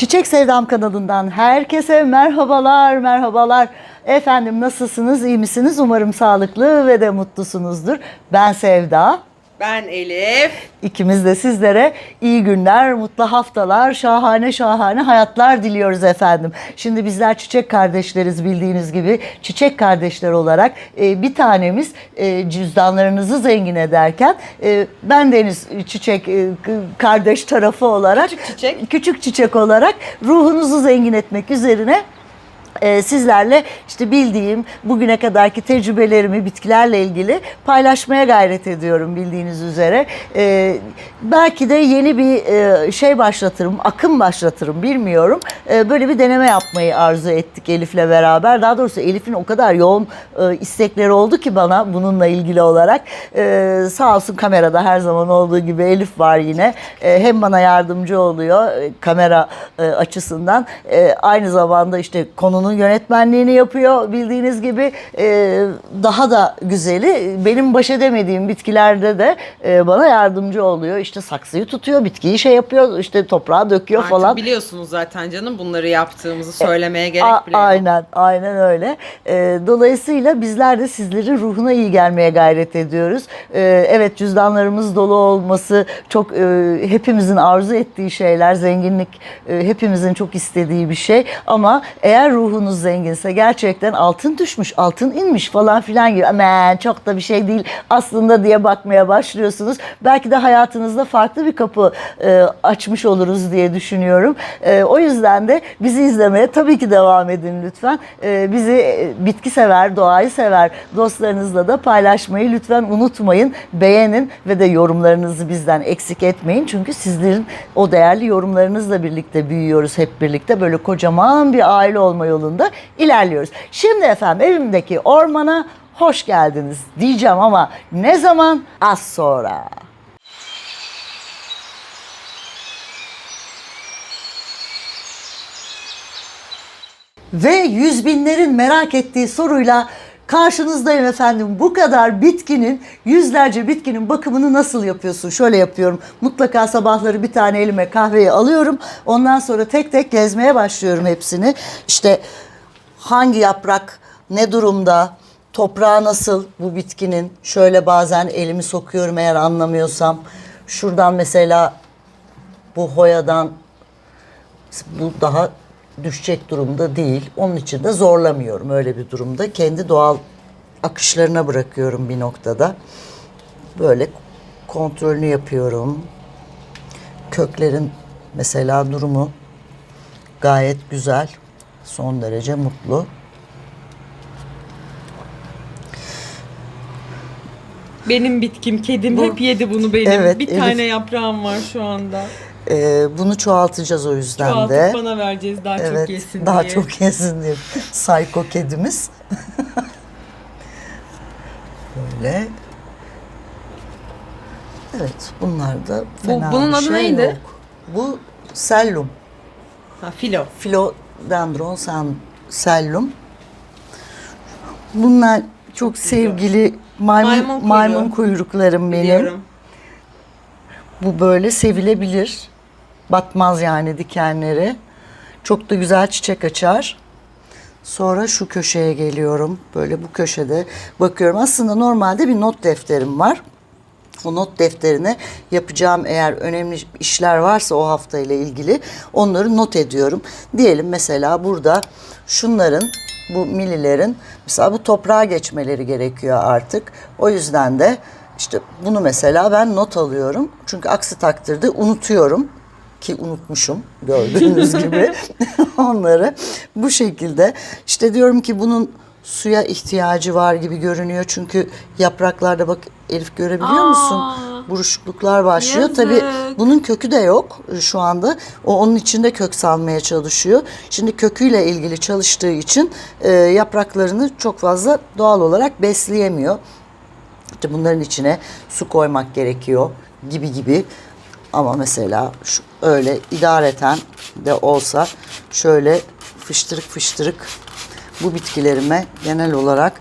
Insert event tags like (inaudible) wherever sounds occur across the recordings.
Çiçek Sevdam kanalından herkese merhabalar, merhabalar. Efendim nasılsınız, iyi misiniz? Umarım sağlıklı ve de mutlusunuzdur. Ben Sevda. Ben Elif. İkimiz de sizlere iyi günler, mutlu haftalar, şahane şahane hayatlar diliyoruz efendim. Şimdi bizler çiçek kardeşleriz bildiğiniz gibi. Çiçek kardeşler olarak e, bir tanemiz e, cüzdanlarınızı zengin ederken e, ben Deniz çiçek e, kardeş tarafı olarak Küçük çiçek. küçük çiçek olarak ruhunuzu zengin etmek üzerine e, sizlerle işte bildiğim bugüne kadarki tecrübelerimi bitkilerle ilgili paylaşmaya gayret ediyorum bildiğiniz üzere. E, belki de yeni bir e, şey başlatırım, akım başlatırım bilmiyorum. E, böyle bir deneme yapmayı arzu ettik Elif'le beraber. Daha doğrusu Elif'in o kadar yoğun e, istekleri oldu ki bana bununla ilgili olarak. Sağ olsun kamerada her zaman olduğu gibi Elif var yine. Hem bana yardımcı oluyor e, kamera açısından. Aynı zamanda işte konunun yönetmenliğini yapıyor bildiğiniz gibi. E, daha da güzeli benim baş edemediğim bitkilerde de e, bana yardımcı oluyor. İşte saksıyı tutuyor, bitkiyi şey yapıyor, işte toprağa döküyor Artık falan. biliyorsunuz zaten canım bunları yaptığımızı söylemeye gerek A- bile yok. Aynen, aynen öyle. Ee, dolayısıyla bizler de sizlerin ruhuna iyi gelmeye gayret ediyoruz. Ee, evet cüzdanlarımız dolu olması çok e, hepimizin arzu ettiği şeyler, zenginlik e, hepimizin çok istediği bir şey. Ama eğer ruhunuz zenginse gerçekten altın düşmüş, altın inmiş falan filan gibi aman çok da bir şey değil aslında diye bakmaya başlıyorsunuz. Belki de hayatınızda farklı bir kapı e, açmış oluruz diye düşünüyorum. E, o yüzden de bizi izlemeye tabii ki devam edin lütfen. E, bizi e, bitki sever, doğayı sever dostlarınızla da paylaşmayı lütfen unutmayın. Beğenin ve de yorumlarınızı bizden eksik etmeyin. Çünkü sizlerin o değerli yorumlarınızla birlikte büyüyoruz hep birlikte. Böyle kocaman bir aile olma yolunda ilerliyoruz. Şimdi efendim evimdeki ormana hoş geldiniz diyeceğim ama ne zaman? Az sonra. Ve yüz binlerin merak ettiği soruyla karşınızdayım efendim. Bu kadar bitkinin, yüzlerce bitkinin bakımını nasıl yapıyorsun? Şöyle yapıyorum. Mutlaka sabahları bir tane elime kahveyi alıyorum. Ondan sonra tek tek gezmeye başlıyorum hepsini. İşte hangi yaprak ne durumda, toprağı nasıl bu bitkinin? Şöyle bazen elimi sokuyorum eğer anlamıyorsam. Şuradan mesela bu hoyadan bu daha düşecek durumda değil. Onun için de zorlamıyorum öyle bir durumda. Kendi doğal akışlarına bırakıyorum bir noktada. Böyle kontrolünü yapıyorum. Köklerin mesela durumu gayet güzel. Son derece mutlu. Benim bitkim, kedim Bu- hep yedi bunu benim. Evet, bir Elif- tane yaprağım var şu anda. Ee, bunu çoğaltacağız o yüzden Çoğaltıp de. bana vereceğiz daha Evet, çok yesin daha diye. çok yesin diye. Psycho kedimiz. (laughs) Böyle. Evet, bunlar da fena bunun bir adı şey neydi? yok. Bu sellum. Ha, filo. Philodendron san- sellum. Bunlar çok sevgili maymun, Maymun kuyruğu. maymun kuyruklarım benim. Biliyorum. Bu böyle sevilebilir. Batmaz yani dikenleri. Çok da güzel çiçek açar. Sonra şu köşeye geliyorum. Böyle bu köşede bakıyorum. Aslında normalde bir not defterim var. O not defterine yapacağım eğer önemli işler varsa o hafta ile ilgili onları not ediyorum. Diyelim mesela burada şunların bu mililerin mesela bu toprağa geçmeleri gerekiyor artık. O yüzden de işte bunu mesela ben not alıyorum. Çünkü aksi takdirde unutuyorum ki unutmuşum gördüğünüz (laughs) gibi (laughs) onları. Bu şekilde. İşte diyorum ki bunun suya ihtiyacı var gibi görünüyor. Çünkü yapraklarda bak Elif görebiliyor musun? Buruşukluklar başlıyor. Yazık. tabi bunun kökü de yok şu anda. O onun içinde kök salmaya çalışıyor. Şimdi köküyle ilgili çalıştığı için e, yapraklarını çok fazla doğal olarak besleyemiyor. İşte bunların içine su koymak gerekiyor gibi gibi. Ama mesela şu öyle idareten de olsa şöyle fıştırık fıştırık bu bitkilerime genel olarak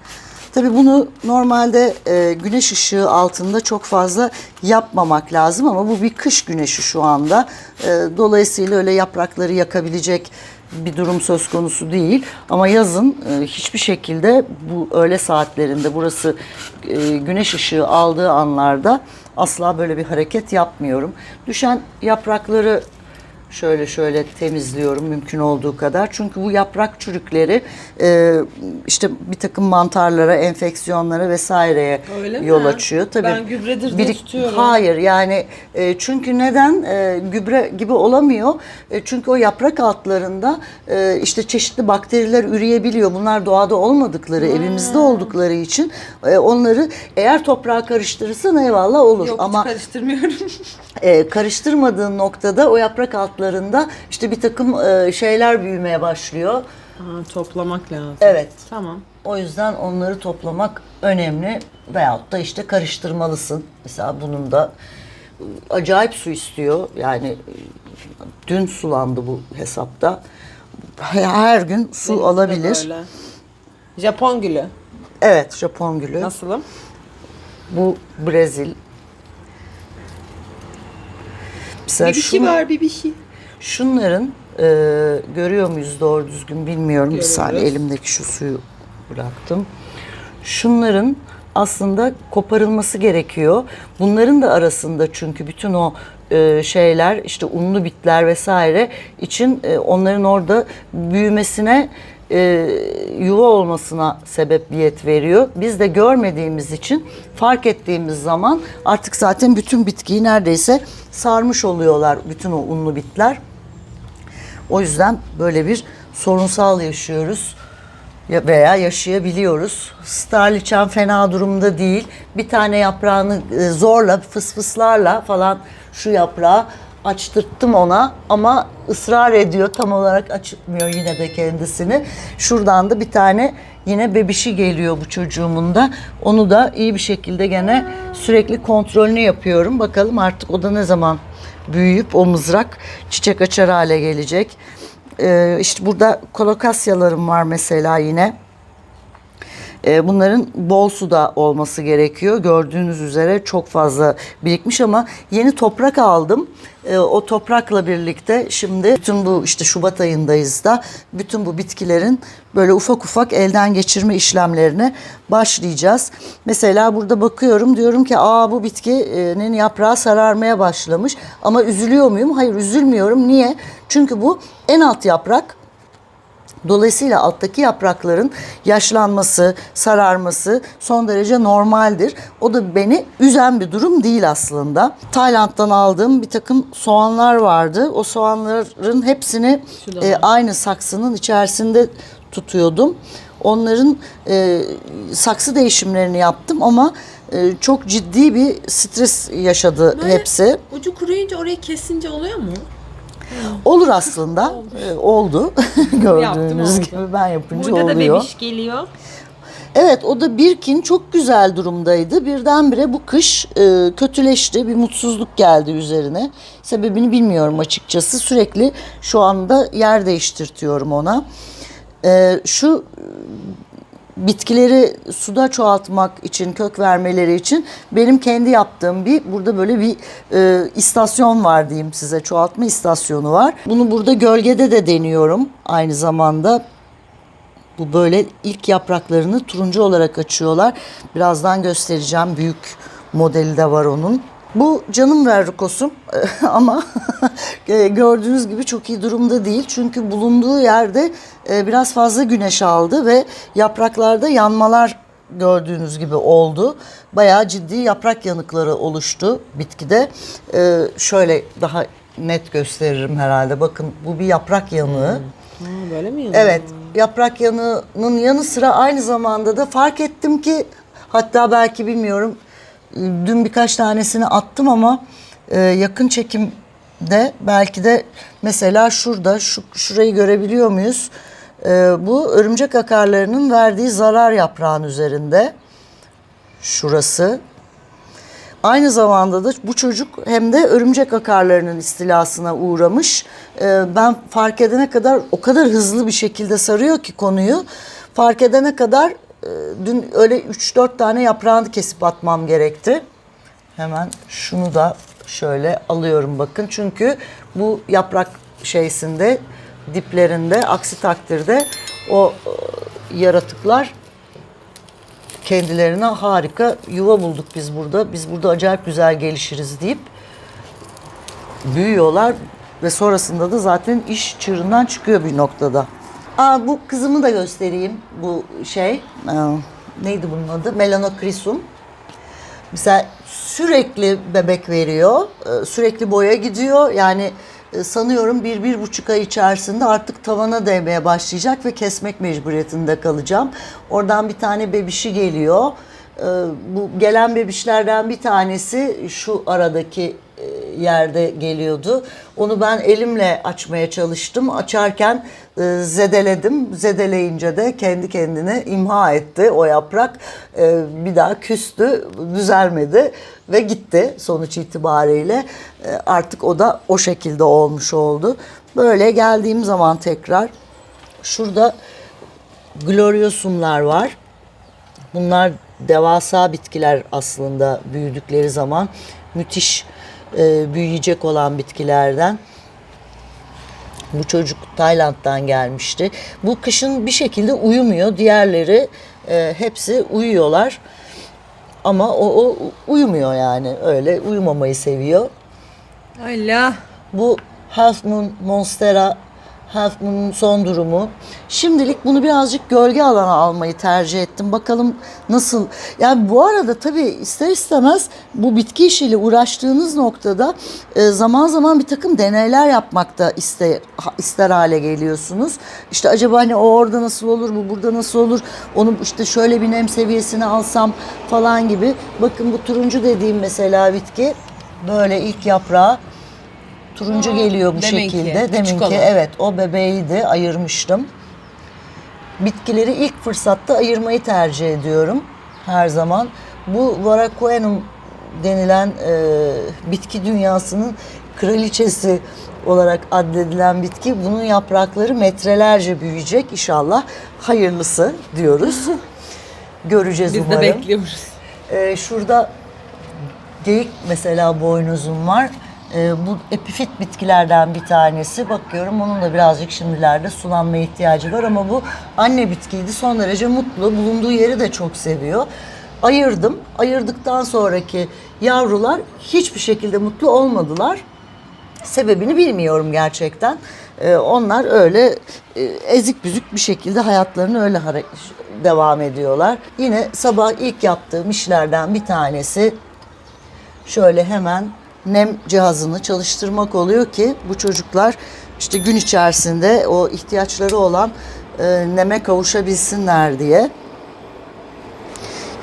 Tabii bunu normalde e, güneş ışığı altında çok fazla yapmamak lazım ama bu bir kış güneşi şu anda. E, dolayısıyla öyle yaprakları yakabilecek bir durum söz konusu değil. Ama yazın e, hiçbir şekilde bu öğle saatlerinde burası e, güneş ışığı aldığı anlarda asla böyle bir hareket yapmıyorum. Düşen yaprakları şöyle şöyle temizliyorum mümkün olduğu kadar. Çünkü bu yaprak çürükleri e, işte bir takım mantarlara, enfeksiyonlara vesaireye Öyle mi? yol açıyor. Tabii Ben gübredir birik- tutuyorum. Hayır yani e, çünkü neden E, gübre gibi olamıyor? E, çünkü o yaprak altlarında e, işte çeşitli bakteriler üreyebiliyor. Bunlar doğada olmadıkları, evimizde oldukları için e, onları eğer toprağa karıştırırsan eyvallah olur. Yok Ama hiç karıştırmıyorum. (laughs) e, karıştırmadığın noktada o yaprak altlarında işte bir takım e, şeyler büyümeye başlıyor. ha, toplamak lazım. Evet. Tamam. O yüzden onları toplamak önemli veyahut da işte karıştırmalısın. Mesela bunun da e, acayip su istiyor. Yani e, dün sulandı bu hesapta. Her gün su Benimki de alabilir. böyle. Japon gülü. Evet, Japon gülü. Nasılım? Bu Brezil. Mesela Bir şunu- var bir bir şey. Şunların e, görüyor muyuz doğru düzgün bilmiyorum. Bir saniye elimdeki şu suyu bıraktım. Şunların aslında koparılması gerekiyor. Bunların da arasında çünkü bütün o e, şeyler işte unlu bitler vesaire için e, onların orada büyümesine e, yuva olmasına sebebiyet veriyor. Biz de görmediğimiz için fark ettiğimiz zaman artık zaten bütün bitkiyi neredeyse sarmış oluyorlar bütün o unlu bitler. O yüzden böyle bir sorunsal yaşıyoruz ya- veya yaşayabiliyoruz. Starliçen fena durumda değil. Bir tane yaprağını e, zorla, fısfıslarla falan şu yaprağı açtırttım ona ama ısrar ediyor. Tam olarak açıtmıyor yine de kendisini. Şuradan da bir tane yine bebişi geliyor bu çocuğumun da. Onu da iyi bir şekilde gene sürekli kontrolünü yapıyorum. Bakalım artık o da ne zaman büyüyüp o mızrak çiçek açar hale gelecek. Ee, işte burada kolokasyalarım var mesela yine. Ee, bunların bol suda olması gerekiyor. Gördüğünüz üzere çok fazla birikmiş ama yeni toprak aldım. Ee, o toprakla birlikte şimdi bütün bu işte Şubat ayındayız da bütün bu bitkilerin böyle ufak ufak elden geçirme işlemlerine başlayacağız. Mesela burada bakıyorum diyorum ki aa bu bitkinin yaprağı sararmaya başlamış ama üzülüyor muyum? Hayır üzülmüyorum. Niye? Çünkü bu en alt yaprak Dolayısıyla alttaki yaprakların yaşlanması, sararması son derece normaldir. O da beni üzen bir durum değil aslında. Tayland'dan aldığım bir takım soğanlar vardı. O soğanların hepsini e, aynı saksının içerisinde tutuyordum. Onların e, saksı değişimlerini yaptım ama e, çok ciddi bir stres yaşadı Böyle hepsi. Ucu kuruyunca orayı kesince oluyor mu? Olur aslında. E, oldu. (laughs) Gördüğünüz oldu. gibi ben yapınca Burada da oluyor. bebiş geliyor. Evet o da Birkin çok güzel durumdaydı. Birdenbire bu kış e, kötüleşti. Bir mutsuzluk geldi üzerine. Sebebini bilmiyorum açıkçası. Sürekli şu anda yer değiştirtiyorum ona. E, şu bitkileri suda çoğaltmak için, kök vermeleri için benim kendi yaptığım bir burada böyle bir e, istasyon var diyeyim size. Çoğaltma istasyonu var. Bunu burada gölgede de deniyorum aynı zamanda. Bu böyle ilk yapraklarını turuncu olarak açıyorlar. Birazdan göstereceğim. Büyük modeli de var onun. Bu canım verrukosum (laughs) ama (laughs) e, gördüğünüz gibi çok iyi durumda değil. Çünkü bulunduğu yerde e, biraz fazla güneş aldı ve yapraklarda yanmalar gördüğünüz gibi oldu. Bayağı ciddi yaprak yanıkları oluştu bitkide. E, Şöyle daha net gösteririm herhalde. Bakın bu bir yaprak yanığı. Ha, böyle mi yanıyor? Evet, yaprak yanığının yanı sıra aynı zamanda da fark ettim ki hatta belki bilmiyorum dün birkaç tanesini attım ama e, yakın çekimde belki de mesela şurada şu şurayı görebiliyor muyuz? E, bu örümcek akarlarının verdiği zarar yaprağın üzerinde. Şurası. Aynı zamanda da bu çocuk hem de örümcek akarlarının istilasına uğramış. Ee, ben fark edene kadar o kadar hızlı bir şekilde sarıyor ki konuyu. Fark edene kadar e, dün öyle 3-4 tane yaprağını kesip atmam gerekti. Hemen şunu da şöyle alıyorum bakın. Çünkü bu yaprak şeysinde diplerinde aksi takdirde o e, yaratıklar kendilerine harika yuva bulduk biz burada. Biz burada acayip güzel gelişiriz deyip büyüyorlar ve sonrasında da zaten iş çığırından çıkıyor bir noktada. Aa, bu kızımı da göstereyim. Bu şey, neydi bunun adı? Melanocrisum. Mesela sürekli bebek veriyor, e, sürekli boya gidiyor. Yani e, sanıyorum bir, bir buçuk ay içerisinde artık tavana değmeye başlayacak ve kesmek mecburiyetinde kalacağım. Oradan bir tane bebişi geliyor. E, Bu gelen bebişlerden bir tanesi şu aradaki yerde geliyordu. Onu ben elimle açmaya çalıştım. Açarken e, zedeledim. Zedeleyince de kendi kendine imha etti o yaprak. E, bir daha küstü, düzelmedi ve gitti sonuç itibariyle. E, artık o da o şekilde olmuş oldu. Böyle geldiğim zaman tekrar şurada gloriosumlar var. Bunlar devasa bitkiler aslında büyüdükleri zaman müthiş e, büyüyecek olan bitkilerden. Bu çocuk Tayland'dan gelmişti. Bu kışın bir şekilde uyumuyor. Diğerleri e, hepsi uyuyorlar. Ama o, o uyumuyor yani. Öyle uyumamayı seviyor. Allah. Bu Half Moon Monstera Half Moon'un son durumu. Şimdilik bunu birazcık gölge alana almayı tercih ettim. Bakalım nasıl. Yani bu arada tabii ister istemez bu bitki işiyle uğraştığınız noktada e, zaman zaman bir takım deneyler yapmakta ister, ister hale geliyorsunuz. İşte acaba hani o orada nasıl olur, bu burada nasıl olur, onu işte şöyle bir nem seviyesine alsam falan gibi. Bakın bu turuncu dediğim mesela bitki böyle ilk yaprağı turuncu geliyor bu deminki, şekilde. küçük Deminki olan. evet o bebeğiydi ayırmıştım. Bitkileri ilk fırsatta ayırmayı tercih ediyorum her zaman. Bu Varaquenum denilen e, bitki dünyasının kraliçesi olarak addedilen bitki. Bunun yaprakları metrelerce büyüyecek inşallah. Hayırlısı diyoruz. (laughs) Göreceğiz Biz de umarım. bekliyoruz. Ee, şurada geyik mesela boynuzum var. Ee, bu epifit bitkilerden bir tanesi. Bakıyorum onun da birazcık şimdilerde sulanmaya ihtiyacı var ama bu anne bitkiydi. Son derece mutlu. Bulunduğu yeri de çok seviyor. Ayırdım. Ayırdıktan sonraki yavrular hiçbir şekilde mutlu olmadılar. Sebebini bilmiyorum gerçekten. Ee, onlar öyle e, ezik büzük bir şekilde hayatlarını öyle devam ediyorlar. Yine sabah ilk yaptığım işlerden bir tanesi şöyle hemen nem cihazını çalıştırmak oluyor ki bu çocuklar işte gün içerisinde o ihtiyaçları olan e, neme kavuşabilsinler diye.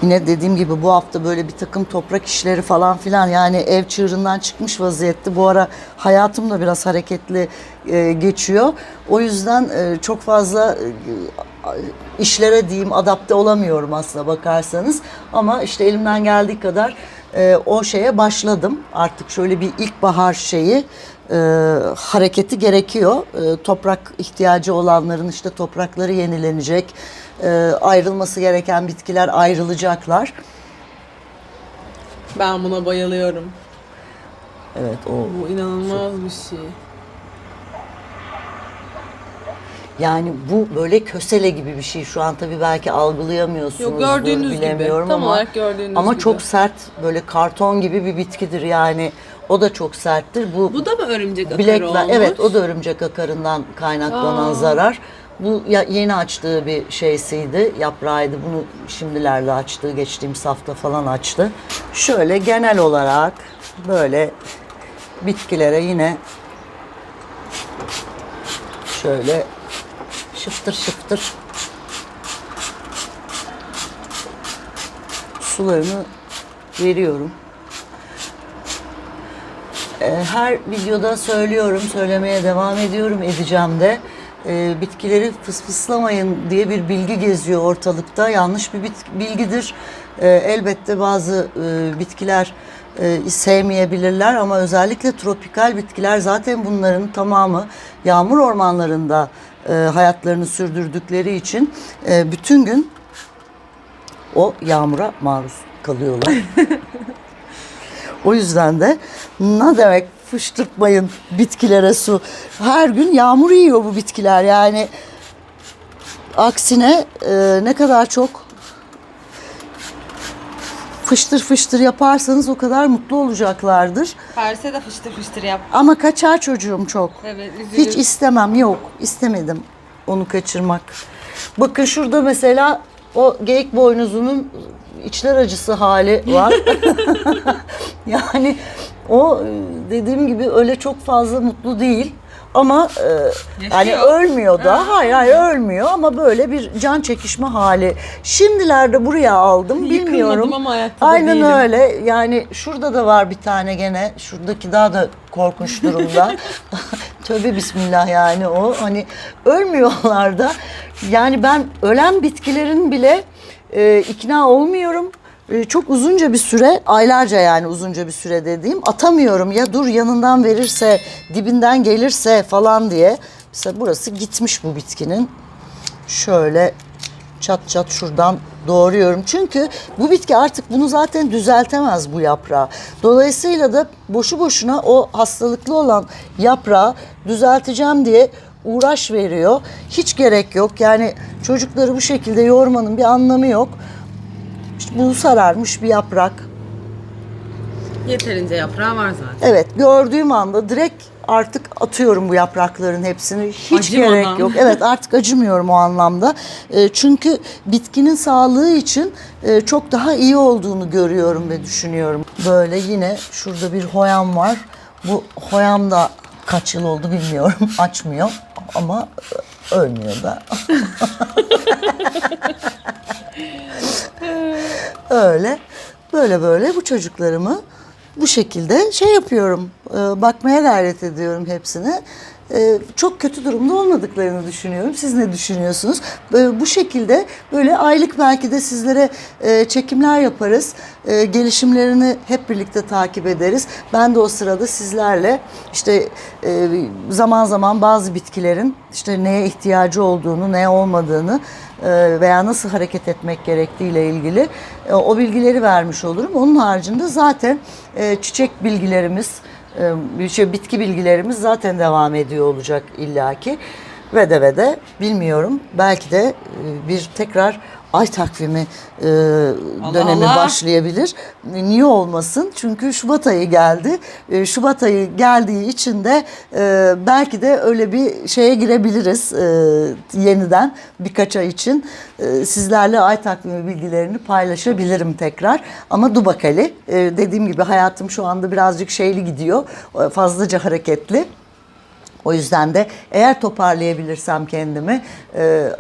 Yine dediğim gibi bu hafta böyle bir takım toprak işleri falan filan yani ev çığırından çıkmış vaziyette. Bu ara hayatım da biraz hareketli e, geçiyor. O yüzden e, çok fazla e, işlere diyeyim adapte olamıyorum aslında bakarsanız. Ama işte elimden geldiği kadar e, o şeye başladım. Artık şöyle bir ilkbahar şeyi e, hareketi gerekiyor. E, toprak ihtiyacı olanların işte toprakları yenilenecek. E, ayrılması gereken bitkiler ayrılacaklar. Ben buna bayılıyorum. Evet o Bu inanılmaz bir şey. Yani bu böyle kösele gibi bir şey. Şu an tabii belki algılayamıyorsunuz. Yok, gördüğünüz gibi. bilemiyorum Tam ama olarak gördüğünüz ama gibi. çok sert böyle karton gibi bir bitkidir yani. O da çok serttir. Bu Bu da mı örümcek akarı Bilek olmuş? evet o da örümcek akarından kaynaklanan Aa. zarar. Bu yeni açtığı bir şeysiydi, yaprağıydı. Bunu şimdilerde açtığı, geçtiğimiz hafta falan açtı. Şöyle genel olarak böyle bitkilere yine şöyle şıftır şıftır sularını veriyorum. Ee, her videoda söylüyorum, söylemeye devam ediyorum, edeceğim de. Ee, bitkileri fısfıslamayın diye bir bilgi geziyor ortalıkta. Yanlış bir bilgidir. Ee, elbette bazı e, bitkiler e, sevmeyebilirler ama özellikle tropikal bitkiler zaten bunların tamamı yağmur ormanlarında e, hayatlarını sürdürdükleri için e, bütün gün o yağmura maruz kalıyorlar. (laughs) o yüzden de ne demek fıştırtmayın bitkilere su. Her gün yağmur yiyor bu bitkiler yani. Aksine e, ne kadar çok fıştır fıştır yaparsanız o kadar mutlu olacaklardır. Paris'e de fıştır fıştır yap. Ama kaçar çocuğum çok. Evet üzülürüm. Hiç istemem yok istemedim onu kaçırmak. Bakın şurada mesela o geyik boynuzunun içler acısı hali var. (laughs) (laughs) yani o dediğim gibi öyle çok fazla mutlu değil. Ama e, yani ölmüyor da. Ha. Hayır hayır ölmüyor ama böyle bir can çekişme hali. Şimdilerde buraya aldım Yıkılmadım bilmiyorum. ama ayakta da Aynen değilim. öyle. Yani şurada da var bir tane gene. Şuradaki daha da korkunç durumda. (laughs) Tövbe bismillah yani o. Hani ölmüyorlar da. Yani ben ölen bitkilerin bile e, ikna olmuyorum. E, çok uzunca bir süre, aylarca yani uzunca bir süre dediğim atamıyorum. Ya dur yanından verirse, dibinden gelirse falan diye. Mesela burası gitmiş bu bitkinin. Şöyle çat çat şuradan doğruyorum. Çünkü bu bitki artık bunu zaten düzeltemez bu yaprağı. Dolayısıyla da boşu boşuna o hastalıklı olan yaprağı düzelteceğim diye uğraş veriyor. Hiç gerek yok. Yani çocukları bu şekilde yormanın bir anlamı yok. İşte bu sararmış bir yaprak. Yeterince yaprağı var zaten. Evet gördüğüm anda direkt artık atıyorum bu yaprakların hepsini. Hiç Acımadan. gerek yok. Evet artık acımıyorum o anlamda. E, çünkü bitkinin sağlığı için e, çok daha iyi olduğunu görüyorum ve düşünüyorum. Böyle yine şurada bir hoyam var. Bu hoyam da kaç yıl oldu bilmiyorum. (laughs) Açmıyor ama e, ölmüyor da. (laughs) Öyle. Böyle böyle bu çocuklarımı bu şekilde şey yapıyorum. e, bakmaya gayret ediyorum hepsine. E, çok kötü durumda olmadıklarını düşünüyorum. Siz ne düşünüyorsunuz? Böyle, bu şekilde böyle aylık belki de sizlere e, çekimler yaparız. E, gelişimlerini hep birlikte takip ederiz. Ben de o sırada sizlerle işte e, zaman zaman bazı bitkilerin işte neye ihtiyacı olduğunu, neye olmadığını e, veya nasıl hareket etmek gerektiğiyle ilgili o bilgileri vermiş olurum. Onun haricinde zaten çiçek bilgilerimiz, şey bitki bilgilerimiz zaten devam ediyor olacak illaki. Ve de ve de bilmiyorum belki de e, bir tekrar ay takvimi e, dönemi Allah. başlayabilir. Niye olmasın? Çünkü Şubat ayı geldi. E, Şubat ayı geldiği için de e, belki de öyle bir şeye girebiliriz e, yeniden birkaç ay için. E, sizlerle ay takvimi bilgilerini paylaşabilirim tekrar. Ama Dubakali e, dediğim gibi hayatım şu anda birazcık şeyli gidiyor. e, Fazlaca hareketli. O yüzden de eğer toparlayabilirsem kendimi e,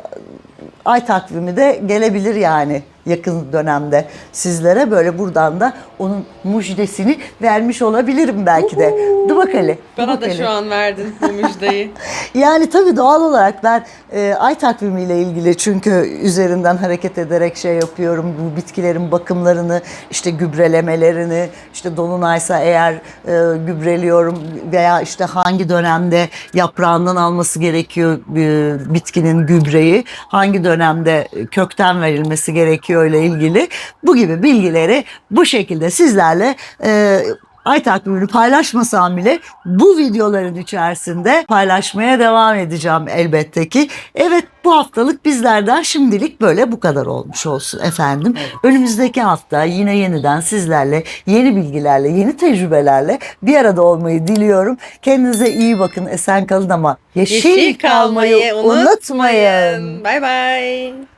ay takvimi de gelebilir yani yakın dönemde sizlere böyle buradan da onun müjdesini vermiş olabilirim belki de. Dur bakalım. Bana da şu an verdin bu müjdeyi. (laughs) Yani tabii doğal olarak ben e, ay takvimiyle ilgili çünkü üzerinden hareket ederek şey yapıyorum. Bu bitkilerin bakımlarını, işte gübrelemelerini, işte dolunaysa eğer e, gübreliyorum veya işte hangi dönemde yaprağından alması gerekiyor e, bitkinin gübreyi, hangi dönemde kökten verilmesi gerekiyor ile ilgili bu gibi bilgileri bu şekilde sizlerle e, ay takvimini paylaşmasam bile bu videoların içerisinde paylaşmaya devam edeceğim elbette ki. Evet bu haftalık bizlerden şimdilik böyle bu kadar olmuş olsun efendim. Önümüzdeki hafta yine yeniden sizlerle yeni bilgilerle, yeni tecrübelerle bir arada olmayı diliyorum. Kendinize iyi bakın, esen kalın ama yeşil, kalmayı unutmayın. Bay bay.